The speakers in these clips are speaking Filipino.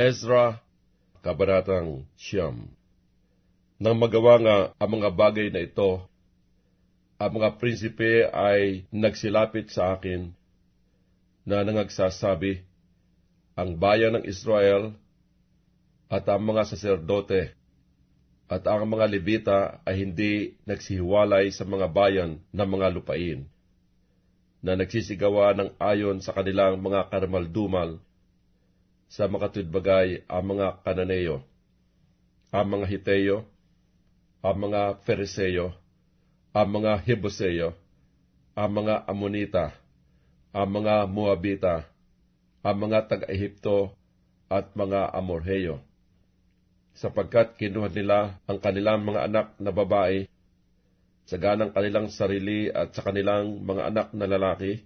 Ezra, Kabanatang Siyam. Nang magawa nga ang mga bagay na ito, ang mga prinsipe ay nagsilapit sa akin na nangagsasabi, ang bayan ng Israel at ang mga saserdote at ang mga Levita ay hindi nagsihiwalay sa mga bayan ng mga lupain na nagsisigawa ng ayon sa kanilang mga karamaldumal sa makatudbagay ang mga Kananeo, ang mga Hiteo, ang mga Feriseo, ang mga Hebuseo, ang mga Amonita, ang mga Moabita, ang mga taga-Ehipto at mga Amorheo. Sapagkat kinuha nila ang kanilang mga anak na babae sa ganang kanilang sarili at sa kanilang mga anak na lalaki,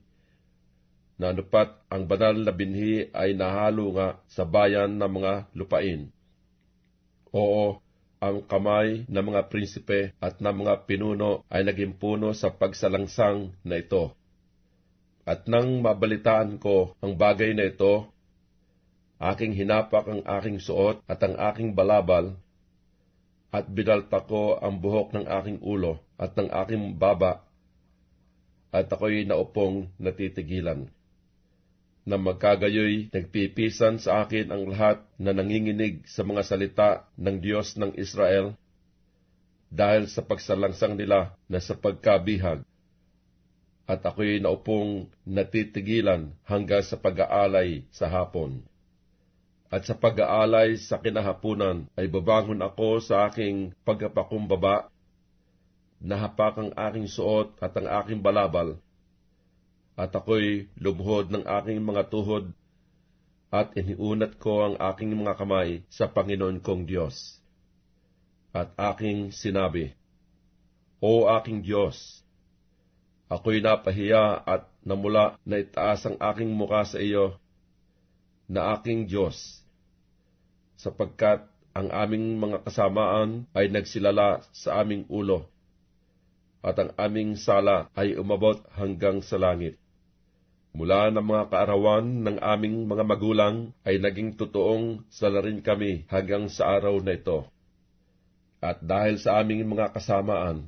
na anupat ang banal na binhi ay nahalo nga sa bayan ng mga lupain. Oo, ang kamay ng mga prinsipe at ng mga pinuno ay naging puno sa pagsalangsang na ito. At nang mabalitaan ko ang bagay na ito, aking hinapak ang aking suot at ang aking balabal, at binalta ko ang buhok ng aking ulo at ng aking baba, at ako'y naupong natitigilan. Na magkagayoy, nagpipisan sa akin ang lahat na nanginginig sa mga salita ng Diyos ng Israel, dahil sa pagsalangsang nila na sa pagkabihag, at ako'y naupong natitigilan hanggang sa pag-aalay sa hapon. At sa pag-aalay sa kinahapunan ay babangon ako sa aking pagkapakumbaba, nahapak ang aking suot at ang aking balabal, at ako'y lubhod ng aking mga tuhod, at iniunat ko ang aking mga kamay sa Panginoon kong Diyos. At aking sinabi, O aking Diyos, ako'y napahiya at namula na itaas ang aking muka sa iyo, na aking Diyos, sapagkat ang aming mga kasamaan ay nagsilala sa aming ulo, at ang aming sala ay umabot hanggang sa langit. Mula ng mga kaarawan ng aming mga magulang ay naging totoong salarin kami hanggang sa araw na ito. At dahil sa aming mga kasamaan,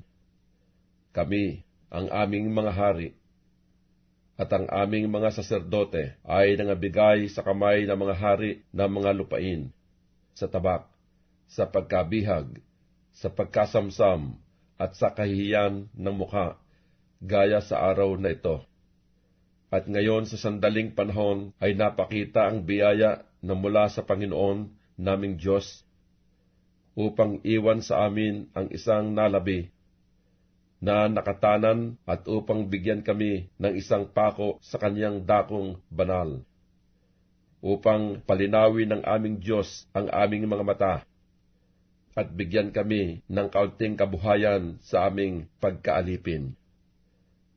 kami, ang aming mga hari, at ang aming mga saserdote ay nangabigay sa kamay ng mga hari ng mga lupain sa tabak, sa pagkabihag, sa pagkasamsam, at sa kahihiyan ng mukha, gaya sa araw na ito. At ngayon sa sandaling panahon ay napakita ang biyaya na mula sa Panginoon naming Diyos upang iwan sa amin ang isang nalabi na nakatanan at upang bigyan kami ng isang pako sa kanyang dakong banal upang palinawin ng aming Diyos ang aming mga mata at bigyan kami ng kaunting kabuhayan sa aming pagkaalipin.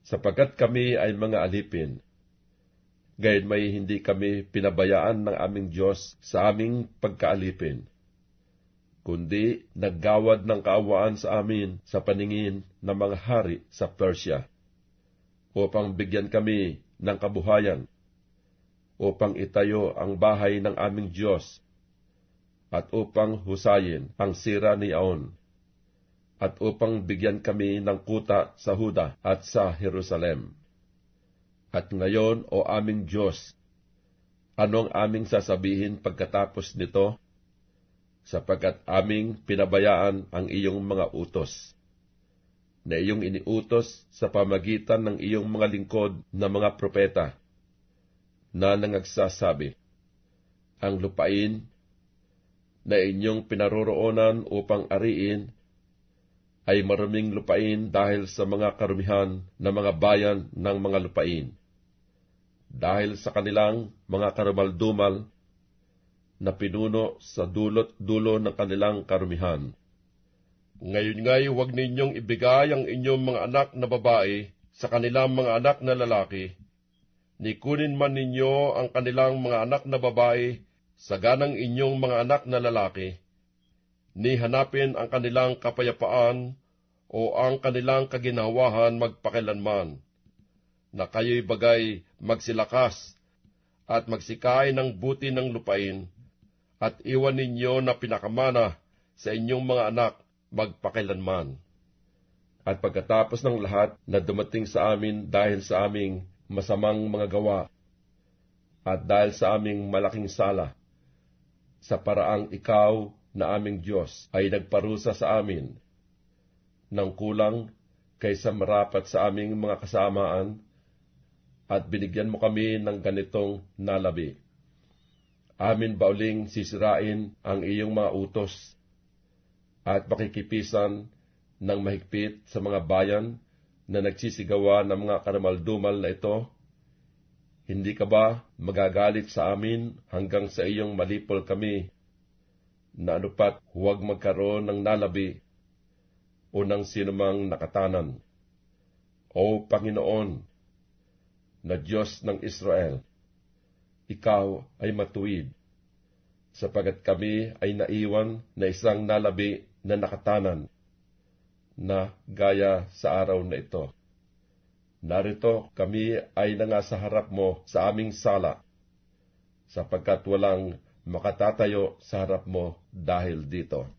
Sapagkat kami ay mga alipin, gayon may hindi kami pinabayaan ng aming Diyos sa aming pagkaalipin, kundi naggawad ng kaawaan sa amin sa paningin ng mga hari sa Persia, upang bigyan kami ng kabuhayan upang itayo ang bahay ng aming Diyos at upang husayin ang sira ni Aon at upang bigyan kami ng kuta sa Huda at sa Jerusalem. At ngayon, o aming Diyos, anong aming sasabihin pagkatapos nito? Sapagkat aming pinabayaan ang iyong mga utos, na iyong iniutos sa pamagitan ng iyong mga lingkod na mga propeta, na nangagsasabi, Ang lupain na inyong pinaroroonan upang ariin ay maruming lupain dahil sa mga karumihan ng mga bayan ng mga lupain, dahil sa kanilang mga karumaldumal na pinuno sa dulot-dulo ng kanilang karumihan. Ngayon nga'y huwag ninyong ibigay ang inyong mga anak na babae sa kanilang mga anak na lalaki, ni kunin man ninyo ang kanilang mga anak na babae sa ganang inyong mga anak na lalaki, ni hanapin ang kanilang kapayapaan o ang kanilang kaginawahan magpakilanman, na kayo'y bagay magsilakas at magsikay ng buti ng lupain, at iwan ninyo na pinakamana sa inyong mga anak magpakilanman. At pagkatapos ng lahat na dumating sa amin dahil sa aming masamang mga gawa, at dahil sa aming malaking sala, sa paraang ikaw na aming Diyos ay nagparusa sa amin ng kulang kaysa marapat sa aming mga kasamaan at binigyan mo kami ng ganitong nalabi. Amin ba uling sisirain ang iyong mga utos at makikipisan ng mahigpit sa mga bayan na nagsisigawa ng mga karamaldumal na ito? Hindi ka ba magagalit sa amin hanggang sa iyong malipol kami na anupat huwag magkaroon ng nalabi o ng sinumang nakatanan? O Panginoon, na Diyos ng Israel, ikaw ay matuwid, sapagat kami ay naiwan na isang nalabi na nakatanan na gaya sa araw na ito. Narito kami ay nanga harap mo sa aming sala, sapagkat walang makatatayo sa harap mo dahil dito.